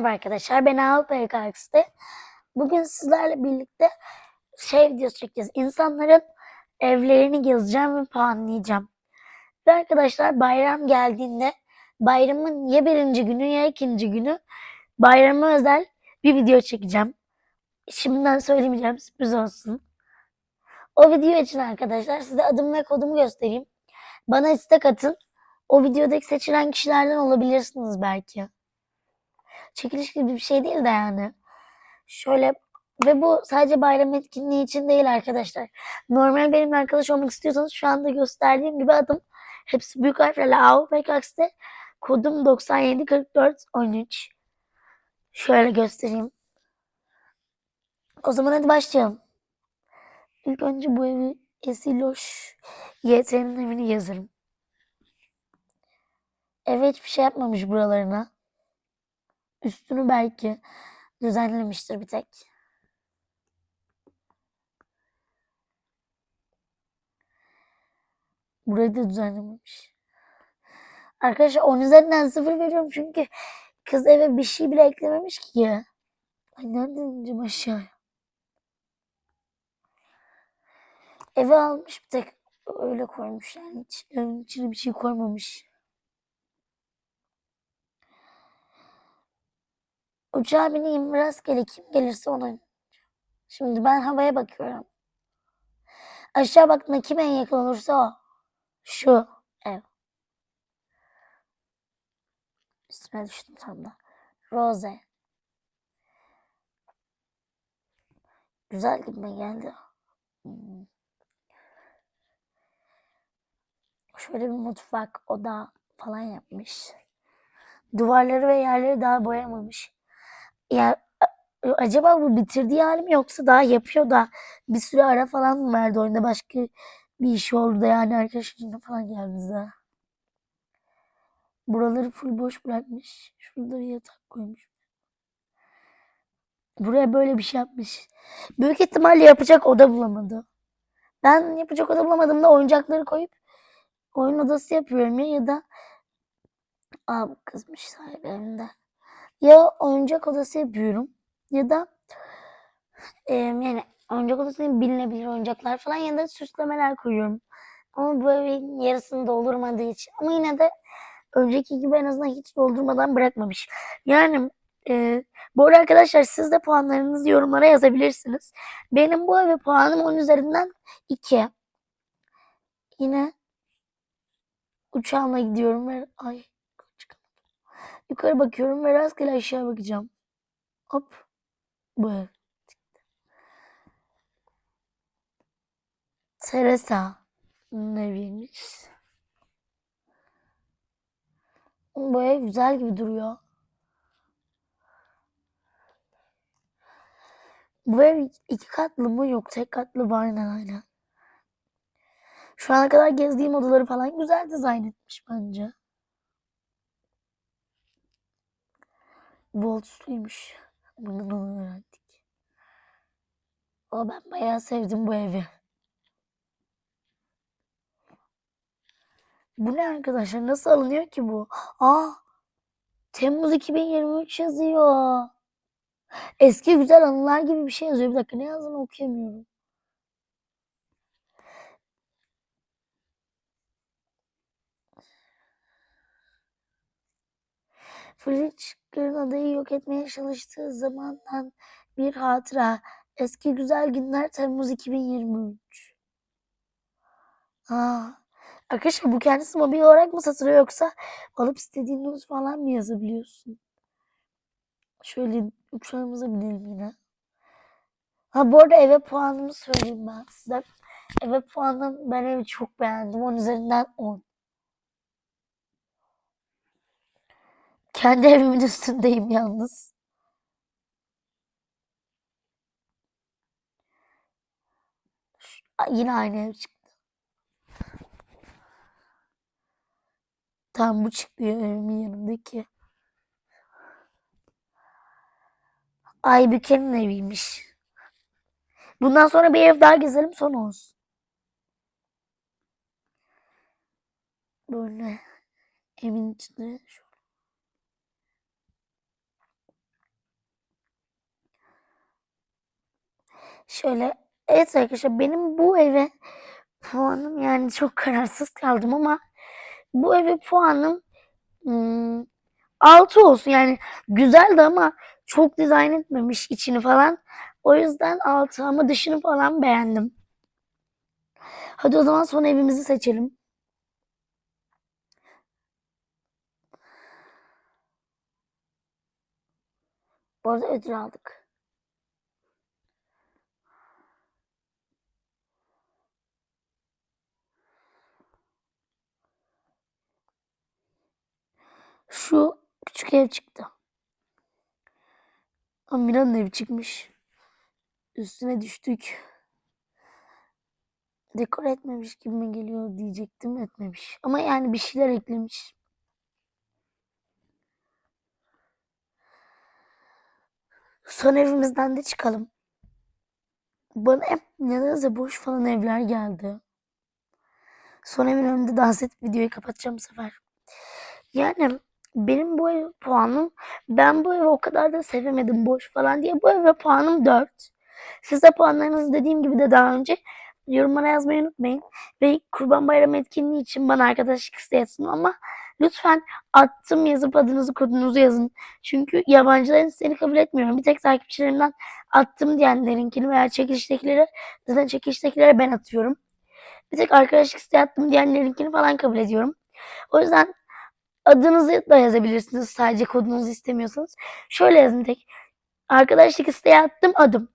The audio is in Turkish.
Merhaba arkadaşlar, ben Avrupa Galaxy'de. Bugün sizlerle birlikte şey videosu çekeceğiz. İnsanların evlerini gezeceğim ve puanlayacağım. Ve arkadaşlar bayram geldiğinde bayramın ya birinci günü ya ikinci günü bayrama özel bir video çekeceğim. Şimdiden söylemeyeceğim, sürpriz olsun. O video için arkadaşlar size adım ve kodumu göstereyim. Bana istek atın. O videodaki seçilen kişilerden olabilirsiniz belki çekiliş gibi bir şey değil de yani. Şöyle ve bu sadece bayram etkinliği için değil arkadaşlar. Normal benim arkadaş olmak istiyorsanız şu anda gösterdiğim gibi adım hepsi büyük harflerle AVPKX'de kodum 974413. Şöyle göstereyim. O zaman hadi başlayalım. İlk önce bu evi Esiloş YT'nin evini yazarım. Eve hiçbir şey yapmamış buralarına. Üstünü belki düzenlemiştir bir tek. Burayı da düzenlememiş. Arkadaşlar 10 üzerinden 0 veriyorum çünkü kız eve bir şey bile eklememiş ki ya. Ay nereden ineceğim aşağıya? Eve almış bir tek öyle koymuş yani hiç evin içine bir şey koymamış. Uçağa bineyim rastgele kim gelirse ona. Şimdi ben havaya bakıyorum. Aşağı baktığımda kim en yakın olursa o. Şu ev. Üstüne düştüm tam da. Rose. Güzel gibime geldi. Hmm. Şöyle bir mutfak, oda falan yapmış. Duvarları ve yerleri daha boyamamış. Ya acaba bu bitirdiği hali mi yoksa daha yapıyor da bir süre ara falan mı verdi oyunda başka bir iş oldu da yani arkadaşlarına falan geldi de. Buraları full boş bırakmış. Şurada bir yatak koymuş. Buraya böyle bir şey yapmış. Büyük ihtimalle yapacak oda bulamadı. Ben yapacak oda bulamadığımda oyuncakları koyup oyun odası yapıyorum ya ya da Aa kızmış sahibi evinde. Ya oyuncak odası yapıyorum ya da e, yani oyuncak odasına bilinebilir oyuncaklar falan ya da süslemeler koyuyorum. Ama evin yarısını doldurmadığı için. Ama yine de önceki gibi en azından hiç doldurmadan bırakmamış. Yani e, bu arada arkadaşlar siz de puanlarınızı yorumlara yazabilirsiniz. Benim bu eve puanım 10 üzerinden 2. Yine uçağımla gidiyorum ay. Yukarı bakıyorum ve rastgele aşağı bakacağım. Hop. Bu. Teresa eviymiş. Bu ev güzel gibi duruyor. Bu ev iki katlı mı? Yok tek katlı mı? Aynen aynen. Şu ana kadar gezdiğim odaları falan güzel dizayn etmiş bence. Voltsluymuş. Bundan onu öğrendik. O ben bayağı sevdim bu evi. Bu ne arkadaşlar? Nasıl alınıyor ki bu? Aa! Temmuz 2023 yazıyor. Eski güzel anılar gibi bir şey yazıyor. Bir dakika ne yazdığını okuyamıyorum. Fletcher'ın adayı yok etmeye çalıştığı zamandan bir hatıra. Eski güzel günler Temmuz 2023. Aa, arkadaşlar bu kendisi mobil olarak mı satılıyor yoksa alıp istediğin falan mı yazabiliyorsun? Şöyle uçağımıza binelim yine. Ha bu arada eve puanımı söyleyeyim ben size. Eve puanım ben evi çok beğendim. 10 üzerinden 10. Kendi evimin üstündeyim yalnız. Yine aynı ev çıktı. Tam bu çıktı evimin yanındaki. Aybüke'nin eviymiş. Bundan sonra bir ev daha gezelim son olsun. Böyle evin içinde şu Şöyle evet arkadaşlar benim bu eve puanım yani çok kararsız kaldım ama bu eve puanım hmm, 6 olsun yani güzeldi ama çok dizayn etmemiş içini falan. O yüzden 6 ama dışını falan beğendim. Hadi o zaman son evimizi seçelim. Bu arada ödül aldık. Şu küçük ev çıktı. Amira'nın evi çıkmış. Üstüne düştük. Dekor etmemiş gibi mi geliyor diyecektim etmemiş. Ama yani bir şeyler eklemiş. Son evimizden de çıkalım. Bana hep nedense boş falan evler geldi. Son evin önünde dans edip videoyu kapatacağım bu sefer. Yani benim bu ev puanım ben bu evi o kadar da sevemedim boş falan diye bu eve puanım 4. Siz de puanlarınızı dediğim gibi de daha önce yorumlara yazmayı unutmayın. Ve Kurban Bayramı etkinliği için bana arkadaşlık isteyesin ama lütfen attım yazıp adınızı kodunuzu yazın. Çünkü yabancıların isteğini kabul etmiyorum. Bir tek takipçilerimden attım diyenlerinkini veya çekiliştekileri zaten çekiliştekilere ben atıyorum. Bir tek arkadaşlık isteği attım diyenlerinkini falan kabul ediyorum. O yüzden adınızı da yazabilirsiniz sadece kodunuzu istemiyorsanız. Şöyle yazın tek. Arkadaşlık isteği attım adım.